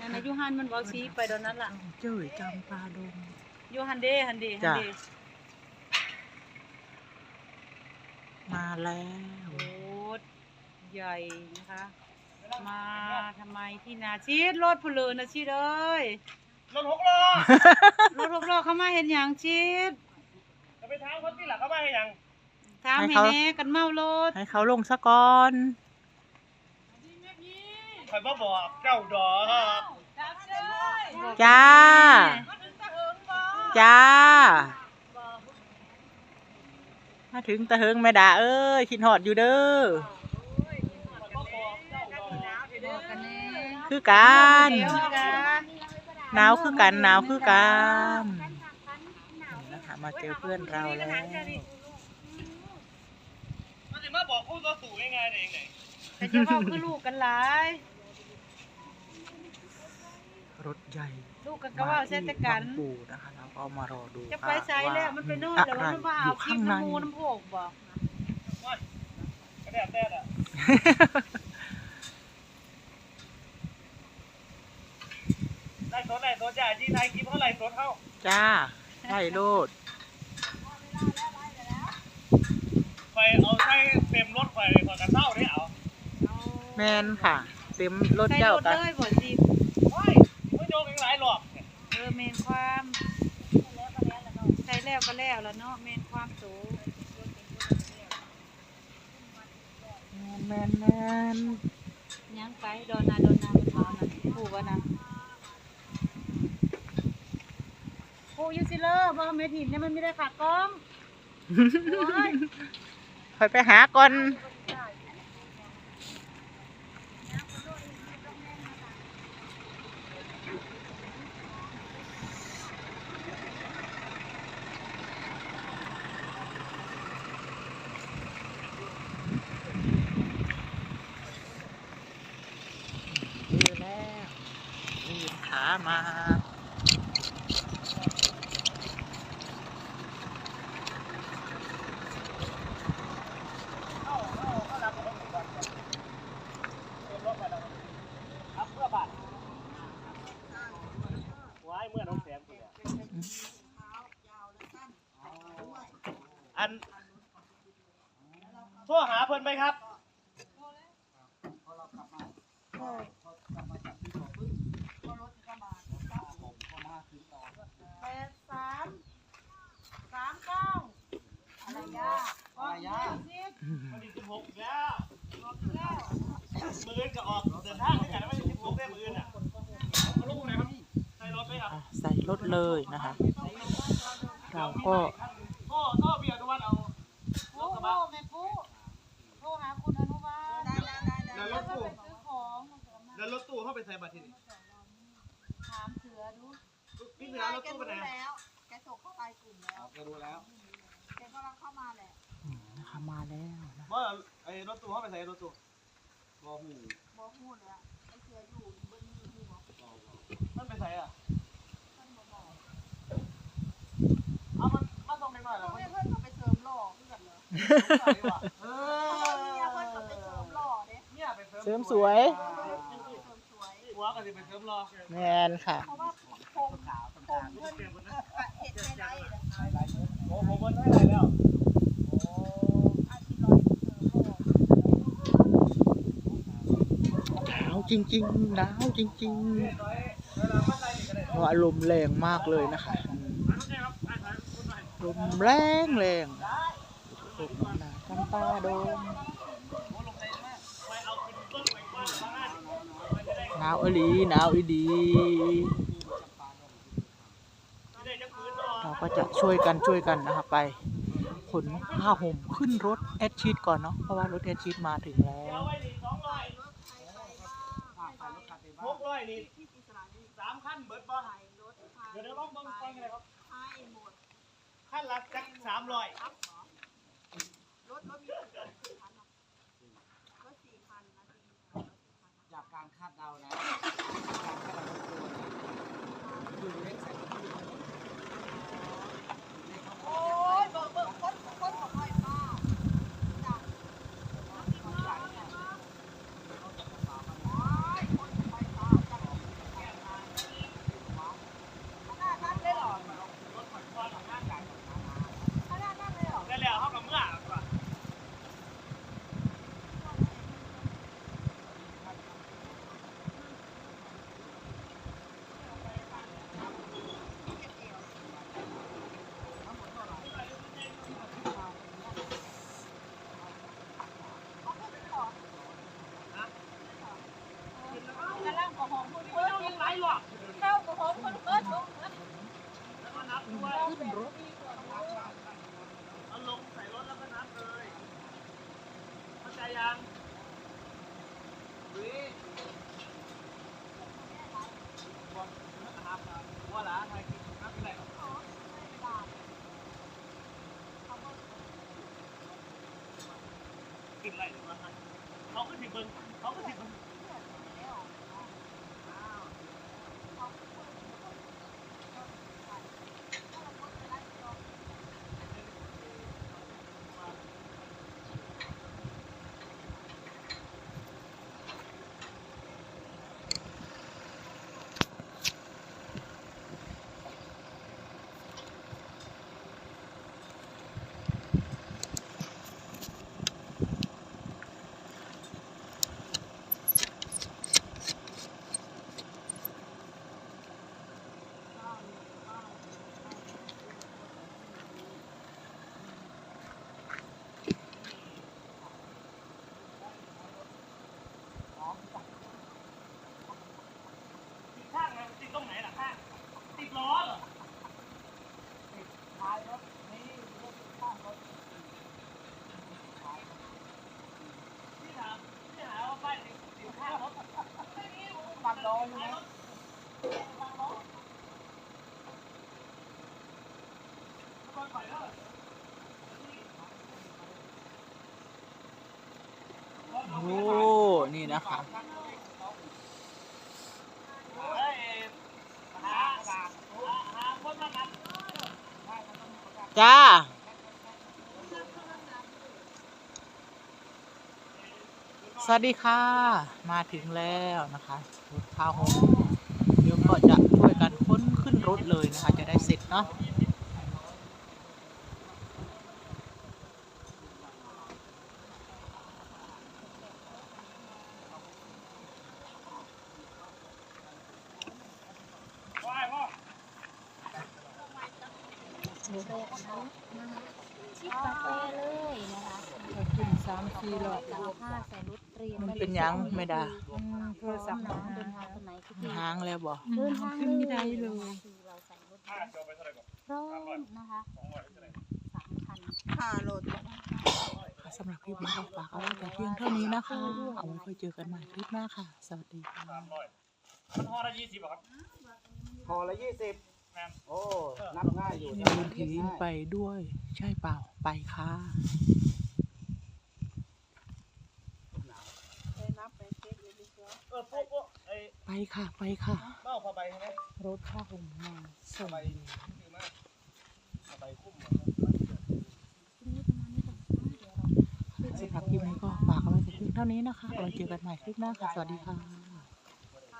นั่นนะยูฮันมันเว้าชี้ไปตอนนั้นล่ะเจ้ยจำปาดง ยูฮันเดฮันเดฮันจ้ะเดมาแล้วโอ้ใหญ่นะคะ มาทำไมที่นาชีดรถผู้เลือนะชีดเอ้ยรถหกล้อรถหกล้อเข้ามาเห็นอย่างชีดจะไปทางคนที่หลักเขามาให้ยังถามให้แน่กันเมารถให้เขาลงซะก่อน คอยมาบอกเจ้าดอกจ้า จ้า มาถึงตะเฮิงแม่ดาเอ้ยคิดหอดอยู่เด้อบอกกันแน่คือกันเดี๋ยวกันหนาวคือกันหนาวคือกันนะคะมาเจอเพื่อนเราแล้วมันจะมาบอกคู่ต่อสู้ง่ายๆได้ยังไงแต่จะเว้าคือลูกกันหลายรถ ใหญ่ลูกกันก็เว่าเช่นกันมาที่บางปูนะคะเราก็มารอดูจะไปใช้แล้วมันไปโน่นอะแต่ไรว่ามันว่าอเอายู่คลิข้าปงในน้ำมูน้ำโผกบ่กระแดดแดดอะไล่ตัวไล่ตัวจ่าจีไทยคลิปเท่าไหร่ตัวเท่าจ้าไล่โลดไฟเอาใช้เต็มรถไฟไฟกันเท่าได้เอาแมนค่ะ เต็มรถใส่เจ้ารถกัน เลยบ่สิ โอ้ยไม่โยกอีกหลายหลอก เออเมนความใช้ แล้วก็แล้วแล้วเนาะเมนความสูงแมนแมนยังไปโดนนาโดนนามันเอานะผู้ว่านะผู้อยูซิเลอร์บ่เม็ดหินเนี่ยมันไม่ได้ขากล้องโอ้ยคอยไปหาก่อนยืนแล้วยืนขา มาครับเพื่อปัดไว้เมื่อน้องแส้มอยู่อัน โทรหาเพิ่นไหมครับ แปดสามสามเก้าอะไรยาอะไรยา วันที่สิบหกแล้วมืออื่นก็ออกเดินทางด้วยกันวันที่สิบหกได้มืออื่นอะเอาลูกไหนครับใส่รถไหมครับ อะใส่รถ เลยนะคะ เราก็โอ้โอ้เบียร์ทุกวันเอาปูโทรแม่ปูโทรหาคุณอนุบาลแล้วรแล้วถก็ตู้ไปซื้อของมาเสริมมาแล้วรถตู้เข้าไปใส่บัตรที่นี่ถามเสือดูพี่เหนือรถตู้ไปไหนแล้วแกส่งเข้าไปกลุ่มแล้วแกรู้แล้วแกกำลังเข้ามาแหละอืมนะคะมาแล้วนะว่าไอ้รถตู้เข้าไปใส่รถตู้บอหูบอกพูดแล้วไอ้เสืออยู่เบนมืออยู่บอกมันไปใส่อะเอามันมาส่งไปหน่อยเหรอ เพื่อนเพื่อนเขาไปเสริมหล่อ เสริมหล่อเด้เนี่ยไปเสวยหัวก็จะไปเสริมรอแมนค่ะเพราะว่าผมผมเพื่นเห็นไฮไลท์โอ้ผมมันได้ไรแล้วโอ้อาชีพลอยเสริมหนาวจริงๆหนาวจริงๆเพราะว่าลมแรงมากเลยนะคะลมแรงแรง ลมหนาจำปาดงหนาวอหลีหนาวอีดีเราก็จะช่วยกันช่วยกันนะคะไปขนผ้าห่มขึ้นรถแอดชีตก่อนเนาะเพราะว่ารถแอดชีตมาถึงแล้วหกร้อยนี่สามขั้นเบิร์ดบอเดี๋ยวเดี๋ยวลองเบิ่งฟังกันเลยครับขั้นละจักสามร้อย รถรถมีสี่คันนะรถสี่คันนะจากการคาดเดานะติดอะ เป็นรถเอาลงใส่รถแล้วก็นับเลยเข้าใจยังวิบอกนักหาลาว่าหลานไทยกินนับไปไหนกินอะไรเขาก็ถึงเบิ้งเขาก็ติดเบิ้ง บังล้ออยู่นะโอ้ นี่นะคะฮ้ยหาหาหาคนมากัน จ้าสวัสดีค่ะ มาถึงแล้วนะคะรถพาหงเดี๋ยวก็จะช่วยกันค้นขึ้นรถเลยนะคะ จะได้เสร็จเนาะ ว่ายพ่อ ชิดกาแฟเลยนะคะขึ้นสามทีหรอกกับผ้าใส่รถเตรียมมันเป็นหยังไม่ได้โทรศัพท์น้องเดินทางคนไหนก็คือหางแล้วบ่เดินทางขึ้นไม่ได้เลยคือเราใส่รถห้าจะไปเท่าไหร่ก่อนพร้อมนะคะสองร้อยเท่าไหร่สามคัน ค่ารถสำหรับคลิปนี้ก็ฝากเอาไว้แต่เพียงเท่านี้นะคะ เอาไว้ค่อยเจอกันใหม่คลิปหน้าค่ะ สวัสดีค่ะสามร้อยมันห่อละยี่สิบอะครับ ห่อละยี่สิบแม่น โอ้นับง่ายอยู่มีบุญถีนไปด้วย ใช่เปล่าไปค่ะไปนับไปเช็คเลยดีกว่าเออพวกพวกไอ้ไปค่ะ ไปค่ะเบ้าผ้าใบใช่ไหมรถข้าหงมาส่งดีมากผ้าใบคุ้มอะสำหรับคลิปนี้ก็ฝากเอาไว้แต่เพียงเท่านี้นะคะเอาไว้เจอกันใหม่คลิปหน้าค่ะ สวัสดีค่ะ